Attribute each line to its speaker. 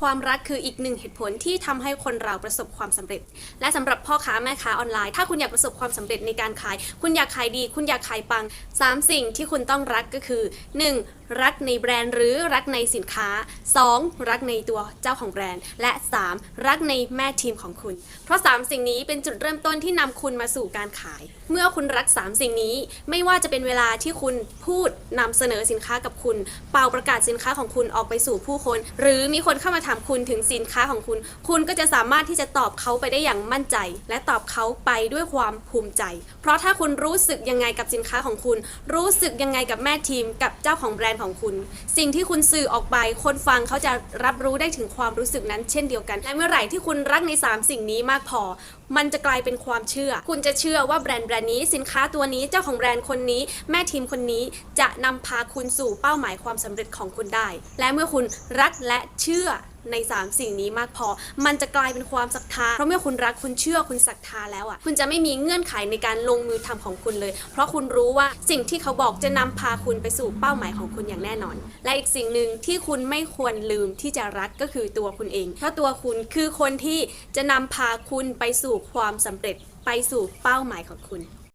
Speaker 1: ความรักคืออีกหนึ่งเหตุผลที่ทำให้คนเราประสบความสำเร็จ และสำหรับพ่อค้าแม่ค้าออนไลน์ ถ้าคุณอยากประสบความสำเร็จในการขาย คุณอยากขายดี คุณอยากขายปัง 3 สิ่งที่คุณต้องรักก็คือ 1. รักในแบรนด์หรือรักในสินค้า 2. รักในตัวเจ้าของแบรนด์ และ 3. รักในแม่ทีมของคุณ เพราะ 3 สิ่งนี้เป็นจุดเริ่มต้นที่นำคุณมาสู่การขาย เมื่อคุณรัก 3 สิ่งนี้ ไม่ว่าจะเป็นเวลาที่คุณพูดนำเสนอสินค้ากับคุณ เป่าประกาศสินค้าของคุณออกไปสู่ผู้คน หรือมีคนเข้ามาถามคุณถึงสินค้าของคุณ คุณก็จะสามารถที่จะตอบเขาไปได้อย่างมั่นใจ และตอบเขาไปด้วยความภูมิใจ เพราะถ้าคุณรู้สึกยังไงกับสินค้าของคุณ รู้สึกยังไงกับแม่ทีมกับเจ้าของแบรนด์ของคุณ สิ่งที่คุณสื่อออกไป คนฟังเขาจะรับรู้ได้ถึงความรู้สึกนั้นเช่นเดียวกันและเมื่อไหร่ที่คุณรักใน 3 สิ่งนี้มากพอ มันจะกลายเป็นความเชื่อ คุณจะเชื่อว่าแบรนด์แบรนด์นี้สินค้าตัวนี้เจ้าของแบรนด์คนนี้ แม่ทีมคนนี้จะนำพาคุณสู่เป้าหมายความสำเร็จของคุณได้ และเมื่อคุณรักและเชื่อ ใน 3 สิ่งนี้มากพอ มันจะกลายเป็นความศรัทธา เพราะเมื่อคุณรักคุณเชื่อคุณศรัทธาแล้วอะ คุณจะไม่มีเงื่อนไขในการลงมือทำของคุณเลย เพราะคุณรู้ว่าสิ่งที่เขาบอกจะนำพาคุณไปสู่เป้าหมายของคุณอย่างแน่นอน และอีกสิ่งหนึ่งที่คุณไม่ควรลืมที่จะรักก็คือตัวคุณเอง เพราะตัวคุณคือคนที่จะนำพาคุณไปสู่ความสำเร็จไปสู่เป้าหมายของคุณ